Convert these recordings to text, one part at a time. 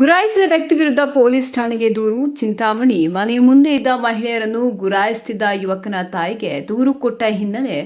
ಗುರಾಯಿಸಿದ ವ್ಯಕ್ತಿ ವಿರುದ್ಧ ಪೊಲೀಸ್ ಠಾಣೆಗೆ ದೂರು, ಚಿಂತಾಮಣಿ. ಮನೆಯ ಮುಂದೆ ಇದ್ದ ಮಹಿಳೆಯರನ್ನು ಗುರಾಯಿಸುತ್ತಿದ್ದ ಯುವಕನ ತಾಯಿಗೆ ದೂರು ಕೊಟ್ಟ ಹಿನ್ನೆಲೆ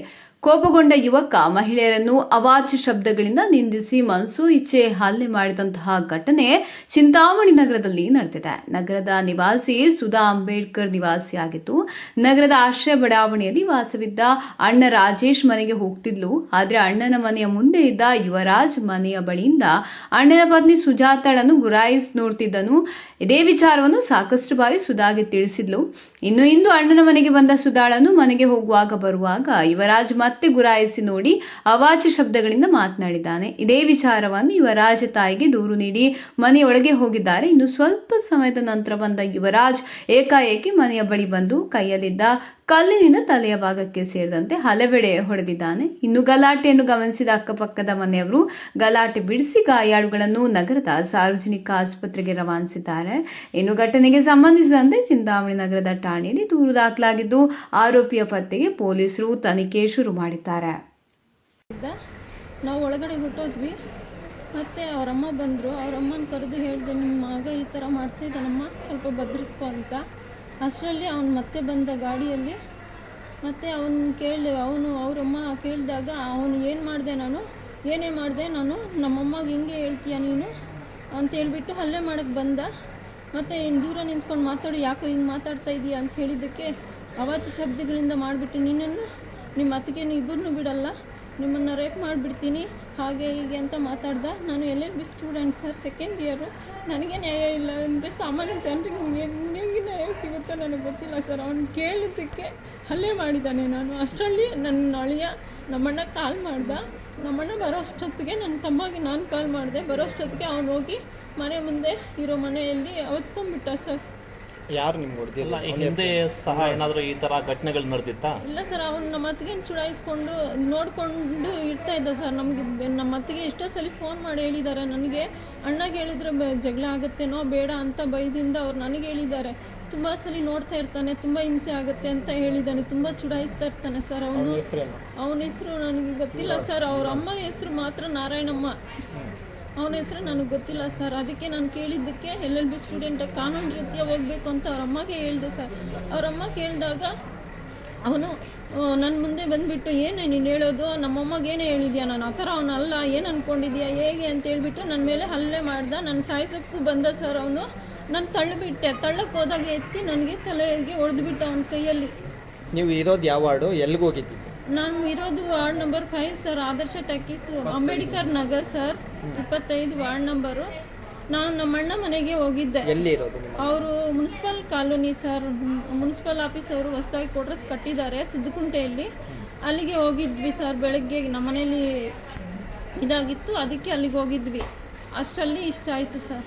ಕೋಪಗೊಂಡ ಯುವಕ ಮಹಿಳೆಯರನ್ನು ಅವಾಚ್ಯ ಶಬ್ದಗಳಿಂದ ನಿಂದಿಸಿ ಮನಸು ಇಚ್ಛೆ ಹಲ್ಲೆ ಮಾಡಿದಂತಹ ಘಟನೆ ಚಿಂತಾಮಣಿ ನಗರದಲ್ಲಿ ನಡೆದಿದೆ. ನಗರದ ನಿವಾಸಿ ಸುಧಾ ಅಂಬೇಡ್ಕರ್ ನಿವಾಸಿಯಾಗಿತ್ತು ನಗರದ ಆಶ್ರಯ ಬಡಾವಣೆಯಲ್ಲಿ ವಾಸವಿದ್ದ ಅಣ್ಣ ರಾಜೇಶ್ ಮನೆಗೆ ಹೋಗ್ತಿದ್ಲು. ಆದರೆ ಅಣ್ಣನ ಮನೆಯ ಮುಂದೆ ಇದ್ದ ಯುವರಾಜ್ ಮನೆಯ ಬಳಿಯಿಂದ ಅಣ್ಣನ ಪತ್ನಿ ಸುಜಾತಳನ್ನು ಗುರಾಯಿಸ್ ನೋಡ್ತಿದ್ದನು. ಇದೇ ವಿಚಾರವನ್ನು ಸಾಕಷ್ಟು ಬಾರಿ ಸುಧಾಗೆ ತಿಳಿಸಿದ್ಲು. ಇನ್ನು ಇಂದು ಅಣ್ಣನ ಮನೆಗೆ ಬಂದ ಸುಧಾಳನ್ನು ಮನೆಗೆ ಹೋಗುವಾಗ ಬರುವಾಗ ಯುವರಾಜ್ ಮತ್ತೆ ಗುರಾಯಿಸಿ ನೋಡಿ ಅವಾಚ್ಯ ಶಬ್ದಗಳಿಂದ ಮಾತನಾಡಿದ್ದಾನೆ. ಇದೇ ವಿಚಾರವನ್ನು ಯುವರಾಜ ತಾಯಿಗೆ ದೂರು ನೀಡಿ ಮನೆಯೊಳಗೆ ಹೋಗಿದ್ದಾರೆ. ಇನ್ನು ಸ್ವಲ್ಪ ಸಮಯದ ನಂತರ ಬಂದ ಯುವರಾಜ್ ಏಕಾಏಕಿ ಮನೆಯ ಬಳಿ ಬಂದು ಕೈಯಲ್ಲಿದ್ದ ಕಲ್ಲಿನಿಂದ ತಲೆಯ ಭಾಗಕ್ಕೆ ಸೇರಿದಂತೆ ಹಲವೆಡೆ ಹೊಡೆದಿದ್ದಾನೆ. ಇನ್ನು ಗಲಾಟೆಯನ್ನು ಗಮನಿಸಿದ ಅಕ್ಕಪಕ್ಕದ ಮನೆಯವರು ಗಲಾಟೆ ಬಿಡಿಸಿ ಗಾಯಾಳುಗಳನ್ನು ನಗರದ ಸಾರ್ವಜನಿಕ ಆಸ್ಪತ್ರೆಗೆ ರವಾನಿಸಿದ್ದಾರೆ. ಇನ್ನು ಘಟನೆಗೆ ಸಂಬಂಧಿಸಿದಂತೆ ಚಿಂತಾಮಣಿ ನಗರದ ಠಾಣೆಯಲ್ಲಿ ದೂರು ದಾಖಲಾಗಿದ್ದು, ಆರೋಪಿಯ ಪತ್ತೆಗೆ ಪೊಲೀಸರು ತನಿಖೆ ಶುರು ಮಾಡಿದ್ದಾರೆ. ನಾವು ಒಳಗಡೆ ಹುಟ್ಟೋದ್ವಿ. ಮತ್ತೆ ಅವರಮ್ಮ ಬಂದರು. ಅವರಮ್ಮನ ಕರೆದು ಹೇಳಿದೆ ನಿಮ್ಮ ಮಗ ಈ ಥರ ಮಾಡ್ತಿದ್ದಾನಮ್ಮ ಸ್ವಲ್ಪ ಬದ್ರಿಸ್ಕೊ ಅಂತ. ಅಷ್ಟರಲ್ಲಿ ಅವನು ಮತ್ತೆ ಬಂದ ಗಾಡಿಯಲ್ಲಿ, ಮತ್ತು ಅವನು ಕೇಳಿ ಅವನು ಅವರಮ್ಮ ಕೇಳಿದಾಗ, ಅವನು ಏನು ಮಾಡಿದೆ ನಾನು? ಏನೇ ಮಾಡಿದೆ ನಾನು? ನಮ್ಮಮ್ಮಗೆ ಹಿಂಗೆ ಹೇಳ್ತೀಯ ನೀನು? ಅಂತ ಹೇಳ್ಬಿಟ್ಟು ಹಲ್ಲೆ ಮಾಡೋಕ್ಕೆ ಬಂದ. ಮತ್ತು ಏನು ದೂರ ನಿಂತ್ಕೊಂಡು ಮಾತಾಡಿ, ಯಾಕೋ ಹಿಂಗೆ ಮಾತಾಡ್ತಾ ಇದೀಯ ಅಂತ ಹೇಳಿದ್ದಕ್ಕೆ, ಅವಾಚ್ಯ ಶಬ್ದಗಳಿಂದ ಮಾಡಿಬಿಟ್ಟು ನಿನ್ನನ್ನು, ನಿಮ್ಮ ಅತ್ತಿಗೆನೂ ಇಬ್ಬರನ್ನೂ ಬಿಡಲ್ಲ. ನಿಮ್ಮನ್ನು ರೇಪ್ ಮಾಡಿಬಿಡ್ತೀನಿ. ಹಾಗೆ ಹೀಗೆ ಅಂತ ಮಾತಾಡ್ದ. ನಾನು L B student sir second year ನನಗೆ ನ್ಯಾಯ ಇಲ್ಲ. ಅಂದರೆ ಸಾಮಾನ್ಯ ಜನರಿಗೆ ಹೆಂಗೆ ನ್ಯಾಯ ಸಿಗುತ್ತೋ ನನಗೆ ಗೊತ್ತಿಲ್ಲ ಸರ್ ಅವ್ನು ಕೇಳಿದ್ದಕ್ಕೆ ಹಲ್ಲೆ ಮಾಡಿದ್ದಾನೆ ನಾನು. ಅಷ್ಟರಲ್ಲಿ ನನ್ನ ಅಳಿಯ ನಮ್ಮಣ್ಣ ಕಾಲ್ ಮಾಡ್ದ. ನಮ್ಮಣ್ಣ ಬರೋ ಅಷ್ಟೊತ್ತಿಗೆ ನನ್ನ ತಮ್ಮಗೆ ನಾನು ಕಾಲ್ ಮಾಡಿದೆ. ಬರೋ ಅಷ್ಟೊತ್ತಿಗೆ ಅವ್ನು ಹೋಗಿ ಮನೆ ಮುಂದೆ ಇರೋ ಮನೆಯಲ್ಲಿ ಅವತ್ಕೊಂಡ್ಬಿಟ್ಟ ಸರ್ ಯಾರು ನಿಮ್ಗೆ ಹೊಡೆದಿಲ್ಲ? ಈ ಹಿಂದೆ ಸಹ ಏನಾದರೂ ಈ ಥರ ಘಟನೆಗಳು ನಡೆದಿತ್ತಾ? ಇಲ್ಲ ಸರ್ ಅವ್ನು ನಮ್ಮ ಅತ್ತಿಗೆ ಚುಡಾಯಿಸ್ಕೊಂಡು ನೋಡಿಕೊಂಡು ಇರ್ತಾ ಇದ್ದ ಸರ್. ನಮಗೆ ನಮ್ಮ ಅತ್ತಿಗೆ ಎಷ್ಟೋ ಸಲ ಫೋನ್ ಮಾಡಿ ಹೇಳಿದ್ದಾರೆ. ನನಗೆ ಅಣ್ಣಗೆ ಹೇಳಿದ್ರೆ ಜಗಳ ಆಗುತ್ತೇನೋ ಬೇಡ ಅಂತ ಬೈದಿಂದ ಅವ್ರು ನನಗೆ ಹೇಳಿದ್ದಾರೆ. ತುಂಬ ಸಲ ನೋಡ್ತಾ ಇರ್ತಾನೆ ತುಂಬ ಹಿಂಸೆ ಆಗುತ್ತೆ ಅಂತ ಹೇಳಿದ್ದಾನೆ. ತುಂಬ ಚುಡಾಯಿಸ್ತಾ ಇರ್ತಾನೆ ಸರ್ ಅವನು. ಅವನ ಹೆಸರು ನನಗೆ ಗೊತ್ತಿಲ್ಲ ಸರ್. ಅವ್ರ ಅಮ್ಮ ಹೆಸರು ಮಾತ್ರ ನಾರಾಯಣಮ್ಮ. ಅವನ ಹೆಸರು ನನಗೆ ಗೊತ್ತಿಲ್ಲ ಸರ್. ಅದಕ್ಕೆ ನಾನು ಕೇಳಿದ್ದಕ್ಕೆ ಎಲ್ ಎಲ್ ಬಿ ಸ್ಟೂಡೆಂಟ್ ಕಾನೂನು ರೀತಿಯ ಹೋಗಬೇಕು ಅಂತ ಅವ್ರ ಅಮ್ಮಗೆ ಹೇಳಿದೆ ಸರ್. ಅವ್ರ ಅಮ್ಮ ಕೇಳಿದಾಗ ಅವನು ನನ್ನ ಮುಂದೆ ಬಂದುಬಿಟ್ಟು ಏನು ನೀನು ಹೇಳೋದು? ನಮ್ಮಮ್ಮಗೆ ಏನೇ ಹೇಳಿದ್ಯಾ? ನಾನು ಆ ಥರ ಅವನಲ್ಲ ಏನು ಅಂದ್ಕೊಂಡಿದ್ಯಾ ಹೇಗೆ? ಅಂತ ಹೇಳಿಬಿಟ್ಟು ನನ್ನ ಮೇಲೆ ಹಲ್ಲೆ ಮಾಡ್ದ. ನನ್ನ ಸಾಯಿಸೋಕ್ಕೂ ಬಂದ ಸರ್ ಅವನು. ನಾನು ತಳ್ಳಿಬಿಟ್ಟೆ. ತಳ್ಳಕ್ಕೆ ಹೋದಾಗ ಎತ್ತಿ ನನಗೆ ತಲೆಗೆ ಹೊಡೆದ್ಬಿಟ್ಟ ಅವನ ಕೈಯಲ್ಲಿ. ನೀವು ಇರೋದು ಯಾವ ವಾರ್ಡು? ಎಲ್ಲಿಗೆ ಹೋಗಿದ್ದೀವಿ ನಾನು ಇರೋದು ward number five sir. Adarsh talkies Ambedkar Nagar sir. ಇಪ್ಪತ್ತೈದು ವಾರ್ಡ್ ನಂಬರು. ನಾನು ನಮ್ಮ ಅಣ್ಣ ಮನೆಗೆ ಹೋಗಿದ್ದೆ. ಎಲ್ಲಿ ಇರೋದು ನಿಮ್ಮ ಅವರು municipal colony sir municipal office ಅವರು ಹೊಸದಾಗಿ ಕ್ವಾರ್ಟರ್ಸ್ ಕಟ್ಟಿದ್ದಾರೆ ಸಿದ್ದಕುಂಟೆಯಲ್ಲಿ. ಅಲ್ಲಿಗೆ ಹೋಗಿದ್ವಿ ಸರ್ ಬೆಳಗ್ಗೆ ನಮ್ಮ ಮನೇಲಿ ಇದಾಗಿತ್ತು ಅದಕ್ಕೆ ಅಲ್ಲಿಗೆ ಹೋಗಿದ್ವಿ. ಅಷ್ಟರಲ್ಲಿ ಇಷ್ಟ ಆಯಿತು ಸರ್.